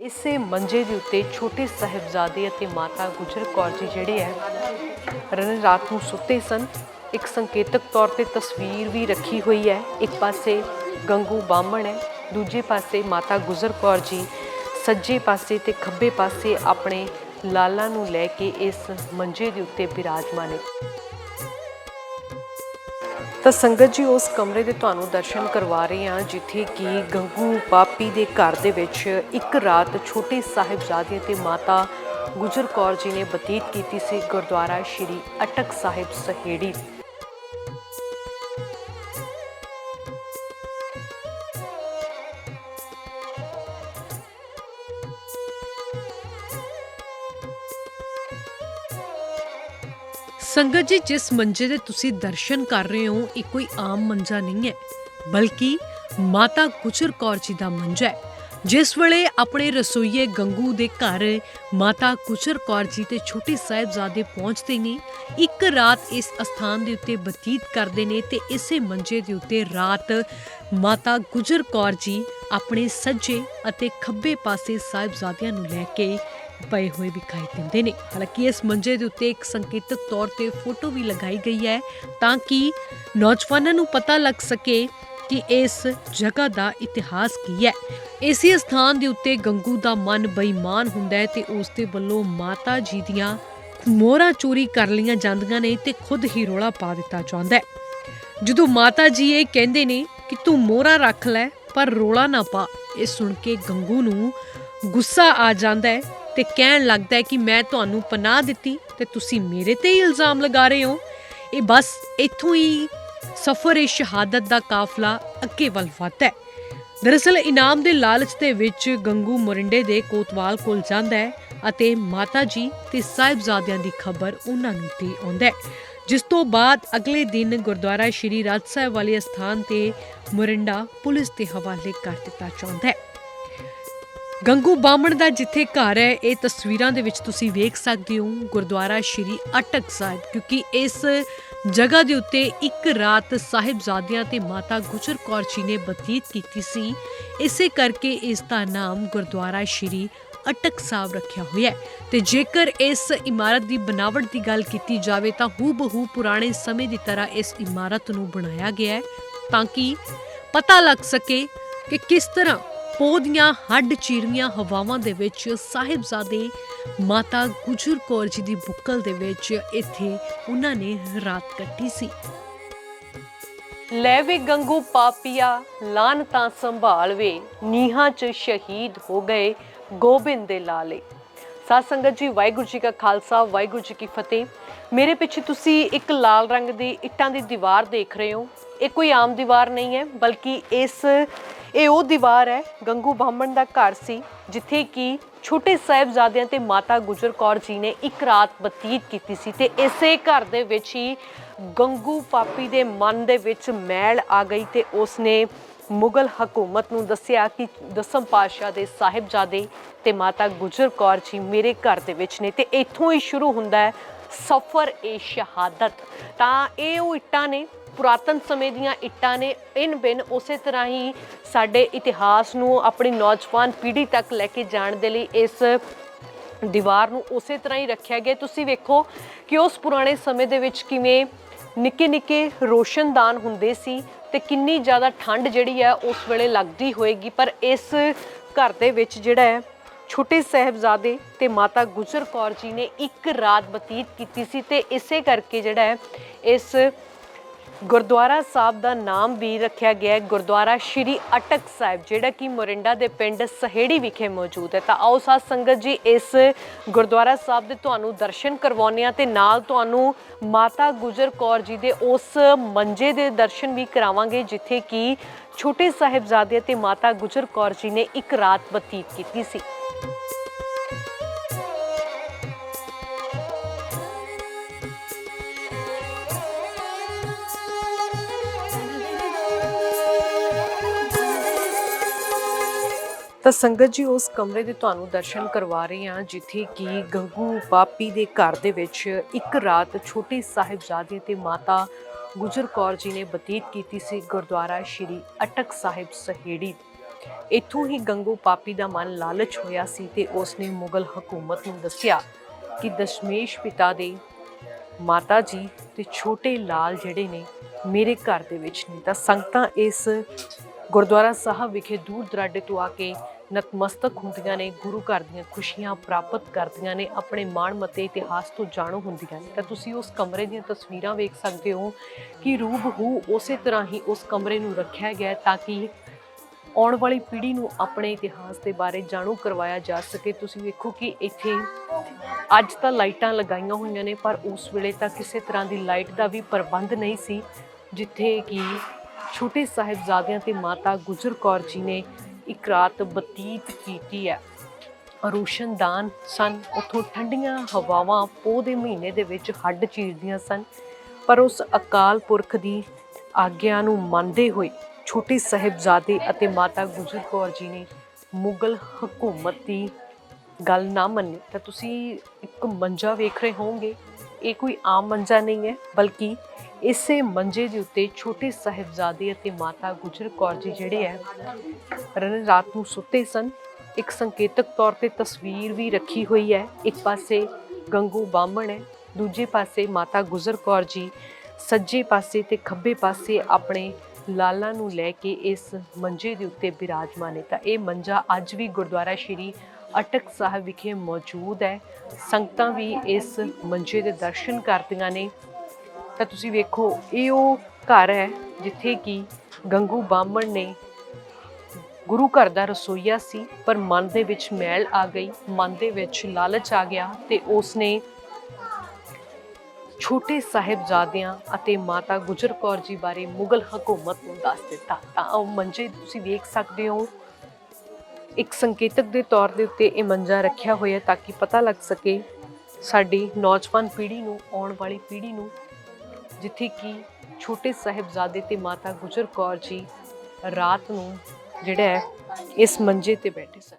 ਇਸੇ ਮੰਜੇ ਦੇ ਉੱਤੇ ਛੋਟੇ ਸਾਹਿਬਜ਼ਾਦੇ ਅਤੇ ਮਾਤਾ ਗੁਜਰ ਕੌਰ ਜੀ ਜਿਹੜੇ ਹੈ ਰਣ ਰਾਤ ਨੂੰ ਸੁੱਤੇ ਸਨ। ਇੱਕ ਸੰਕੇਤਕ ਤੌਰ ਤੇ ਤਸਵੀਰ ਵੀ ਰੱਖੀ ਹੋਈ ਹੈ। ਇੱਕ ਪਾਸੇ ਗੰਗੂ ਬਾਹਮਣ ਹੈ, ਦੂਜੇ ਪਾਸੇ ਮਾਤਾ ਗੁਜਰ ਕੌਰ ਜੀ। ਸੱਜੇ ਪਾਸੇ ਤੇ ਖੱਬੇ ਪਾਸੇ ਆਪਣੇ ਲਾਲਾ ਨੂੰ ਲੈ ਕੇ ਇਸ ਮੰਜੇ ਦੇ ਉੱਤੇ ਬਿਰਾਜਮਾਨ ਹੈ ਤਾਂ ਸੰਗਤ ਜੀ ਉਸ ਕਮਰੇ ਦੇ ਤੁਹਾਨੂੰ ਦਰਸ਼ਨ ਕਰਵਾ ਰਹੇ ਹਾਂ, ਜਿੱਥੇ ਕਿ ਗੰਗੂ ਪਾਪੀ ਦੇ ਘਰ ਦੇ ਵਿੱਚ ਇੱਕ ਰਾਤ ਛੋਟੇ ਸਾਹਿਬਜ਼ਾਦੇ ਤੇ ਮਾਤਾ ਗੁਜਰ ਕੌਰ ਜੀ ਨੇ ਬਤੀਤ ਕੀਤੀ ਸੀ ਗੁਰਦੁਆਰਾ ਸ਼੍ਰੀ ਅਟਕ ਸਾਹਿਬ ਸਹੇੜੀ। ਸੰਗਤ ਜੀ, ਜਿਸ ਮੰਜੇ ਦੇ ਤੁਸੀਂ ਦਰਸ਼ਨ ਕਰ ਰਹੇ ਹੋ, ਇਹ ਕੋਈ ਆਮ ਮੰਜਾ ਨਹੀਂ ਹੈ, ਬਲਕਿ ਮਾਤਾ ਗੁਜਰ ਕੌਰ ਜੀ ਦਾ ਮੰਜਾ ਹੈ। ਜਿਸ ਵੇਲੇ ਆਪਣੇ ਰਸੋਈਏ ਗੰਗੂ ਦੇ ਘਰ ਮਾਤਾ ਗੁਜਰ ਕੌਰ ਜੀ ਤੇ ਛੋਟੇ ਸਾਹਿਬਜ਼ਾਦੇ ਪਹੁੰਚਦੇ ਨੇ, ਇੱਕ ਰਾਤ ਇਸ ਅਸਥਾਨ ਦੇ ਉੱਤੇ ਬਤੀਤ ਕਰਦੇ ਨੇ ਤੇ ਇਸੇ ਮੰਜੇ ਦੇ ਉੱਤੇ ਰਾਤ ਮਾਤਾ ਗੁਜਰ ਕੌਰ ਜੀ ਆਪਣੇ ਸੱਜੇ ਅਤੇ ਖੱਬੇ ਪਾਸੇ ਸਾਹਿਬਜ਼ਾਦਿਆਂ ਨੂੰ ਲੈ ਕੇ ਪਏ ਹੋਏ ਵਿਖਾਈ ਦਿੰਦੇ ਨੇ। ਹਾਲਾਂਕਿ ਇਸ ਮੰਜੇ ਦੇ ਉੱਤੇ ਇੱਕ ਸੰਕੇਤਕ ਤੌਰ ਤੇ ਫੋਟੋ ਵੀ ਲਗਾਈ ਗਈ ਹੈ ਤਾਂ ਕਿ ਨੌਜਵਾਨਾਂ ਨੂੰ ਪਤਾ ਲੱਗ ਸਕੇ ਕਿ ਇਸ ਜਗ੍ਹਾ ਦਾ ਇਤਿਹਾਸ ਕੀ ਹੈ। ਇਸੇ ਸਥਾਨ ਦੇ ਉੱਤੇ ਗੰਗੂ ਦਾ ਮਨ ਬੇਈਮਾਨ ਹੁੰਦਾ ਹੈ ਤੇ ਉਸ ਦੇ ਵੱਲੋਂ ਮਾਤਾ ਜੀ ਦੀਆਂ ਮੋਹਰਾਂ ਚੋਰੀ ਕਰ ਲਈਆਂ ਜਾਂਦੀਆਂ ਨੇ ਤੇ ਖੁਦ ਹੀ ਰੋਲਾ ਪਾ ਦਿੱਤਾ ਜਾਂਦਾ ਹੈ। ਜਦੋਂ ਮਾਤਾ ਜੀ ਇਹ ਕਹਿੰਦੇ ਨੇ ਕਿ ਤੂੰ ਮੋਹਰਾਂ ਰੱਖ ਲੈ, ਪਰ ਰੋਲਾ ਨਾ ਪਾ, ਇਹ ਸੁਣ ਕੇ ਗੰਗੂ ਨੂੰ ਗੁੱਸਾ ਆ ਜਾਂਦਾ ਹੈ ਤੇ ਕਹਿਣ ਲੱਗਦਾ ਹੈ ਕਿ ਮੈਂ ਤੁਹਾਨੂੰ ਪਨਾਹ ਦਿੱਤੀ ਤੇ ਤੁਸੀਂ ਮੇਰੇ ਤੇ ਹੀ ਇਲਜ਼ਾਮ ਲਗਾ ਰਹੇ ਹੋ। ਇਹ ਬਸ ਇੱਥੋਂ ਹੀ ਸਫਰ ਏ ਸ਼ਹਾਦਤ ਦਾ ਕਾਫਲਾ ਅੱਗੇ ਵੱਲ ਵੱਧਦਾ ਹੈ। ਦਰਅਸਲ ਇਨਾਮ ਦੇ ਲਾਲਚ ਦੇ ਵਿੱਚ ਗੰਗੂ ਮੋਰਿੰਡੇ ਦੇ ਕੋਤਵਾਲ ਕੋਲ ਜਾਂਦਾ ਹੈ ਅਤੇ ਮਾਤਾ ਜੀ ਤੇ ਸਾਹਿਬਜ਼ਾਦਿਆਂ ਦੀ ਖਬਰ ਉਹਨਾਂ ਨੂੰ ਦੇ ਆਉਂਦਾ ਹੈ। ਜਿਸ ਤੋਂ ਬਾਅਦ ਅਗਲੇ ਦਿਨ ਗੁਰਦੁਆਰਾ ਸ਼੍ਰੀ ਰਾਜ ਸਾਹਿਬ ਵਾਲੇ ਸਥਾਨ ਤੇ ਮੋਰਿੰਡਾ ਪੁਲਿਸ ਦੇ ਹਵਾਲੇ ਕਰ ਦਿੱਤਾ ਜਾਂਦਾ ਹੈ। ਗੰਗੂ ਬਾਹਮਣ ਦਾ ਜਿੱਥੇ ਘਰ ਹੈ, ਇਹ ਤਸਵੀਰਾਂ ਦੇ ਵਿੱਚ ਤੁਸੀਂ ਵੇਖ ਸਕਦੇ ਹੋ ਗੁਰਦੁਆਰਾ ਸ਼੍ਰੀ ਅਟਕ ਸਾਹਿਬ, ਕਿਉਂਕਿ ਇਸ ਜਗ੍ਹਾ ਦੇ ਉੱਤੇ ਇੱਕ ਰਾਤ ਸਾਹਿਬਜ਼ਾਦਿਆਂ ਤੇ ਮਾਤਾ ਗੁਜਰ ਕੌਰ ਜੀ ਨੇ ਬਤੀਤ ਕੀਤੀ ਸੀ। ਇਸੇ ਕਰਕੇ ਇਸ ਦਾ ਨਾਮ ਗੁਰਦੁਆਰਾ ਸ਼੍ਰੀ ਅਟਕ ਸਾਹਿਬ ਰੱਖਿਆ ਹੋਇਆ ਹੈ। ਤੇ ਜੇਕਰ ਇਸ ਇਮਾਰਤ ਦੀ ਬਣਾਵਟ ਦੀ ਗੱਲ ਕੀਤੀ ਜਾਵੇ, ਤਾਂ ਹੂਬਹੂ ਪੁਰਾਣੇ ਸਮੇਂ ਦੀ ਤਰ੍ਹਾਂ ਇਸ ਇਮਾਰਤ ਨੂੰ ਬਣਾਇਆ ਗਿਆ ਹੈ, ਤਾਂ ਕਿ ਪਤਾ ਲੱਗ ਸਕੇ ਕਿ ਕਿਸ ਤਰ੍ਹਾਂ ਪੌਦੀਆਂ ਹੱਡ ਚੀਰਵੀਆਂ ਹਵਾਵਾਂ ਦੇ ਵਿੱਚ ਸਾਹਿਬਜ਼ਾਦੇ ਮਾਤਾ ਗੁਜਰ ਕੌਰ ਜੀ ਦੀ ਬੁੱਕਲ ਦੇ ਵਿੱਚ ਇੱਥੇ ਉਹਨਾਂ ਨੇ ਰਾਤ ਕੱਟੀ ਸੀ। ਲੈ ਵੇ ਗੰਗੂ ਪਾਪੀਆ, ਲਾਨ ਤਾਂ ਸੰਭਾਲ ਵੇ, ਨੀਹਾਂ 'ਚ ਸ਼ਹੀਦ ਹੋ ਗਏ ਗੋਬਿੰਦ ਦੇ ਲਾਲੇ। ਸਾਧ ਸੰਗਤ ਜੀ, ਵਾਹਿਗੁਰੂ ਜੀ ਕਾ ਖਾਲਸਾ, ਵਾਹਿਗੁਰੂ ਜੀ ਕੀ ਫਤਿਹ। ਮੇਰੇ ਪਿੱਛੇ ਤੁਸੀਂ ਇੱਕ ਲਾਲ ਰੰਗ ਦੀ ਇੱਟਾਂ ਦੀ ਦੀਵਾਰ ਦੇਖ ਰਹੇ ਹੋ। ਇਹ ਕੋਈ ਆਮ ਦੀਵਾਰ ਨਹੀਂ ਹੈ, ਬਲਕਿ ਇਸ ਇਹ ਉਹ ਦੀਵਾਰ ਹੈ, ਗੰਗੂ ਬਾਹਮਣ ਦਾ ਘਰ ਸੀ, ਜਿੱਥੇ ਕਿ ਛੋਟੇ ਸਾਹਿਬਜ਼ਾਦਿਆਂ ਤੇ ਮਾਤਾ ਗੁਜਰ ਕੌਰ ਜੀ ਨੇ ਇੱਕ ਰਾਤ ਬਤੀਤ ਕੀਤੀ ਸੀ ਤੇ ਇਸੇ ਘਰ ਦੇ ਵਿੱਚ ਹੀ ਗੰਗੂ ਪਾਪੀ ਦੇ ਮਨ ਦੇ ਵਿੱਚ ਮੈਲ ਆ ਗਈ ਤੇ ਉਸਨੇ ਮੁਗਲ ਹਕੂਮਤ ਨੂੰ ਦੱਸਿਆ ਕਿ ਦਸਮ ਪਾਤਸ਼ਾਹ ਦੇ ਸਾਹਿਬਜ਼ਾਦੇ ਤੇ ਮਾਤਾ ਗੁਜਰ ਕੌਰ ਜੀ ਮੇਰੇ ਘਰ ਦੇ ਵਿੱਚ ਨੇ ਤੇ ਇੱਥੋਂ ਹੀ ਸ਼ੁਰੂ ਹੁੰਦਾ ਹੈ ਸਫਰ ਏ ਸ਼ਹਾਦਤ। ਤਾਂ ਇਹ ਉਹ ਇੱਟਾਂ ਨੇ, ਪੁਰਾਤਨ ਸਮੇਂ ਦੀਆਂ ਇੱਟਾਂ ਨੇ। ਇਨ ਬਿਨ ਉਸੇ ਤਰ੍ਹਾਂ ਹੀ ਸਾਡੇ ਇਤਿਹਾਸ ਨੂੰ ਆਪਣੀ ਨੌਜਵਾਨ ਪੀੜ੍ਹੀ ਤੱਕ ਲੈ ਕੇ ਜਾਣ ਦੇ ਲਈ ਇਸ ਦੀਵਾਰ ਨੂੰ ਉਸੇ ਤਰ੍ਹਾਂ ਹੀ ਰੱਖਿਆ ਗਿਆ। ਤੁਸੀਂ ਵੇਖੋ ਕਿ ਉਸ ਪੁਰਾਣੇ ਸਮੇਂ ਦੇ ਵਿੱਚ ਕਿਵੇਂ ਨਿੱਕੇ ਨਿੱਕੇ ਰੋਸ਼ਨਦਾਨ ਹੁੰਦੇ ਸੀ ਤੇ ਕਿੰਨੀ ਜ਼ਿਆਦਾ ਠੰਡ ਜਿਹੜੀ ਹੈ ਉਸ ਵੇਲੇ ਲੱਗਦੀ ਹੋਏਗੀ। ਪਰ ਇਸ ਘਰ ਦੇ ਵਿੱਚ ਜਿਹੜਾ ਹੈ ਛੋਟੇ ਸਾਹਿਬਜ਼ਾਦੇ ਤੇ ਮਾਤਾ ਗੁਜਰ ਕੌਰ ਜੀ ਨੇ ਇੱਕ ਰਾਤ ਬਤੀਤ ਕੀਤੀ ਸੀ ਤੇ ਇਸੇ ਕਰਕੇ ਜਿਹੜਾ ਹੈ, ਇਸ ਗੁਰਦੁਆਰਾ ਸਾਹਿਬ ਦਾ ਨਾਮ ਵੀ ਰੱਖਿਆ ਗਿਆ ਹੈ, ਗੁਰਦੁਆਰਾ ਸ਼੍ਰੀ ਅਟਕ ਸਾਹਿਬ, ਜਿਹੜਾ ਕਿ ਮੋਰਿੰਡਾ ਦੇ ਪਿੰਡ ਸਹੇੜੀ ਵਿਖੇ ਮੌਜੂਦ ਹੈ। ਤਾਂ ਆਓ ਸਾਧ ਸੰਗਤ ਜੀ, ਇਸ ਗੁਰਦੁਆਰਾ ਸਾਹਿਬ ਦੇ ਤੁਹਾਨੂੰ ਦਰਸ਼ਨ ਕਰਵਾਉਂਦੇ ਹਾਂ ਤੇ ਨਾਲ ਤੁਹਾਨੂੰ ਮਾਤਾ ਗੁਜਰ ਕੌਰ ਜੀ ਦੇ ਉਸ ਮੰਜੇ ਦੇ ਦਰਸ਼ਨ ਵੀ ਕਰਾਵਾਂਗੇ, ਜਿੱਥੇ ਕਿ ਛੋਟੇ ਸਾਹਿਬਜ਼ਾਦੇ ਤੇ ਮਾਤਾ ਗੁਜਰ ਕੌਰ ਜੀ ਨੇ ਇੱਕ ਰਾਤ ਬਤੀਤ ਕੀਤੀ ਸੀ। ਤਾਂ ਸੰਗਤ ਜੀ ਉਸ ਕਮਰੇ ਦੇ ਤੁਹਾਨੂੰ ਦਰਸ਼ਨ ਕਰਵਾ ਰਹੇ ਹਾਂ, ਜਿੱਥੇ ਕਿ ਗੰਗੂ ਪਾਪੀ ਦੇ ਘਰ ਦੇ ਵਿੱਚ ਇੱਕ ਰਾਤ ਛੋਟੇ ਸਾਹਿਬਜ਼ਾਦੇ ਤੇ ਮਾਤਾ ਗੁਜਰ ਕੌਰ ਜੀ ਨੇ ਬਤੀਤ ਕੀਤੀ ਸੀ ਗੁਰਦੁਆਰਾ ਸ਼੍ਰੀ ਅਟਕ ਸਾਹਿਬ ਸਹੇੜੀ ਇੱਥੋਂ ਹੀ ਗੰਗੂ ਪਾਪੀ ਦਾ ਮਨ ਲਾਲਚ ਹੋਇਆ ਸੀ ਤੇ ਉਸਨੇ ਮੁਗਲ ਹਕੂਮਤ ਨੂੰ ਦੱਸਿਆ ਕਿ ਦਸ਼ਮੇਸ਼ ਪਿਤਾ ਦੇ ਮਾਤਾ ਜੀ ਤੇ ਛੋਟੇ ਲਾਲ ਜਿਹੜੇ ਨੇ ਮੇਰੇ ਘਰ ਦੇ ਵਿੱਚ ਨੇ। ਤਾਂ ਸੰਗਤਾਂ ਇਸ ਗੁਰਦੁਆਰਾ ਸਾਹਿਬ ਵਿਖੇ ਦੂਰ ਦਰਾਡੇ ਤੋਂ ਆ ਕੇ ਨਤਮਸਤਕ ਹੁੰਦੀਆਂ ਨੇ, ਗੁਰੂ ਘਰ ਦੀਆਂ ਖੁਸ਼ੀਆਂ ਪ੍ਰਾਪਤ ਕਰਦੀਆਂ ਨੇ, ਆਪਣੇ ਮਾਣ ਮਤੇ ਇਤਿਹਾਸ ਤੋਂ ਜਾਣੂ ਹੁੰਦੀਆਂ ਨੇ। ਤਾਂ ਤੁਸੀਂ ਉਸ ਕਮਰੇ ਦੀਆਂ ਤਸਵੀਰਾਂ ਵੇਖ ਸਕਦੇ ਹੋ ਕਿ ਰੂਬਹੂ ਉਸੇ ਤਰ੍ਹਾਂ ਹੀ ਉਸ ਕਮਰੇ ਨੂੰ ਰੱਖਿਆ ਗਿਆ ਤਾਂ ਕਿ ਆਉਣ ਵਾਲੀ ਪੀੜ੍ਹੀ ਨੂੰ ਆਪਣੇ ਇਤਿਹਾਸ ਦੇ ਬਾਰੇ ਜਾਣੂ ਕਰਵਾਇਆ ਜਾ ਸਕੇ। ਤੁਸੀਂ ਵੇਖੋ ਕਿ ਇੱਥੇ ਅੱਜ ਤਾਂ ਲਾਈਟਾਂ ਲਗਾਈਆਂ ਹੋਈਆਂ ਨੇ, ਪਰ ਉਸ ਵੇਲੇ ਤਾਂ ਕਿਸੇ ਤਰ੍ਹਾਂ ਦੀ ਲਾਈਟ ਦਾ ਵੀ ਪ੍ਰਬੰਧ ਨਹੀਂ ਸੀ, ਜਿੱਥੇ ਕਿ ਛੋਟੇ ਸਾਹਿਬਜ਼ਾਦਿਆਂ ਤੇ ਮਾਤਾ ਗੁਜਰ ਕੌਰ ਜੀ ਨੇ ਇੱਕ ਰਾਤ ਬਤੀਤ ਕੀਤੀ ਹੈ। ਰੋਸ਼ਨਦਾਨ ਸਨ, ਉਥੋਂ ਠੰਡੀਆਂ ਹਵਾਵਾਂ ਪੋਹ ਦੇ ਮਹੀਨੇ ਦੇ ਵਿੱਚ ਹੱਡ ਚੀਰਦੀਆਂ ਸਨ, ਪਰ ਉਸ ਅਕਾਲ ਪੁਰਖ ਦੀ ਆਗਿਆ ਨੂੰ ਮੰਨਦੇ ਹੋਏ ਛੋਟੇ ਸਾਹਿਬਜ਼ਾਦੇ ਅਤੇ ਮਾਤਾ ਗੁਜਰ ਕੌਰ ਜੀ ਨੇ ਮੁਗਲ ਹਕੂਮਤ ਦੀ ਗੱਲ ਨਾ ਮੰਨੀ, ਤਾਂ ਤੁਸੀਂ ਇੱਕ ਮੰਜਾ ਵੇਖ ਰਹੇ ਹੋਵੋਗੇ। ਇਹ ਕੋਈ ਆਮ ਮੰਜਾ ਨਹੀਂ ਹੈ, ਬਲਕਿ ਇਸੇ ਮੰਜੇ ਦੇ ਉੱਤੇ ਛੋਟੇ ਸਾਹਿਬਜ਼ਾਦੇ ਅਤੇ ਮਾਤਾ ਗੁਜਰ ਕੌਰ ਜੀ ਜਿਹੜੇ ਹੈ, ਰਨ ਰਾਤ ਨੂੰ ਸੁੱਤੇ ਸਨ। ਇੱਕ ਸੰਕੇਤਕ ਤੌਰ ਤੇ ਤਸਵੀਰ ਵੀ ਰੱਖੀ ਹੋਈ ਹੈ। ਇੱਕ ਪਾਸੇ ਗੰਗੂ ਬਾਹਮਣ ਹੈ, ਦੂਜੇ ਪਾਸੇ ਮਾਤਾ ਗੁਜਰ ਕੌਰ ਜੀ, ਸੱਜੇ ਪਾਸੇ ਤੇ ਖੱਬੇ ਪਾਸੇ ਆਪਣੇ ਲਾਲਾਂ ਨੂੰ ਲੈ ਕੇ ਇਸ ਮੰਜੇ ਦੇ ਉੱਤੇ ਬਿਰਾਜਮਾਨ ਹੈ ਤਾਂ ਇਹ ਮੰਜਾ ਅੱਜ ਵੀ ਗੁਰਦੁਆਰਾ ਸ਼੍ਰੀ ਅਟਕ ਸਾਹਿਬ ਵਿਖੇ ਮੌਜੂਦ ਹੈ। ਸੰਗਤਾਂ ਵੀ ਇਸ ਮੰਜੇ ਦੇ ਦਰਸ਼ਨ ਕਰਦੀਆਂ ਨੇ। ਤਾਂ ਤੁਸੀਂ ਵੇਖੋ, ਇਹ ਉਹ ਘਰ ਹੈ ਜਿੱਥੇ ਕਿ ਗੰਗੂ ਬਾਹਮਣ ਨੇ ਗੁਰੂ ਘਰ ਦਾ ਰਸੋਈਆ ਸੀ, ਪਰ ਮਨ ਦੇ ਵਿੱਚ ਮੈਲ ਆ ਗਈ, ਮਨ ਦੇ ਵਿੱਚ ਲਾਲਚ ਆ ਗਿਆ ਤੇ ਉਸਨੇ ਛੋਟੇ ਸਾਹਿਬਜ਼ਾਦਿਆਂ ਅਤੇ ਮਾਤਾ ਗੁਜਰ ਕੌਰ ਜੀ ਬਾਰੇ ਮੁਗਲ ਹਕੂਮਤ ਨੂੰ ਦੱਸ ਦਿੱਤਾ। ਤਾਂ ਉਹ ਮੰਜੇ ਤੁਸੀਂ ਦੇਖ ਸਕਦੇ ਹੋ। ਇੱਕ ਸੰਕੇਤਕ ਦੇ ਤੌਰ ਦੇ ਉੱਤੇ ਇਹ ਮੰਜਾ ਰੱਖਿਆ ਹੋਇਆ ਤਾਂ ਕਿ ਪਤਾ ਲੱਗ ਸਕੇ ਸਾਡੀ ਨੌਜਵਾਨ ਪੀੜ੍ਹੀ ਨੂੰ, ਆਉਣ ਵਾਲੀ ਪੀੜ੍ਹੀ ਨੂੰ, ਜਿੱਥੇ ਕਿ ਛੋਟੇ ਸਾਹਿਬਜ਼ਾਦੇ ਤੇ ਮਾਤਾ ਗੁਜਰ ਕੌਰ ਜੀ ਰਾਤ ਨੂੰ ਜਿਹੜਾ ਇਸ ਮੰਜੇ ਤੇ ਬੈਠੇ ਸਨ।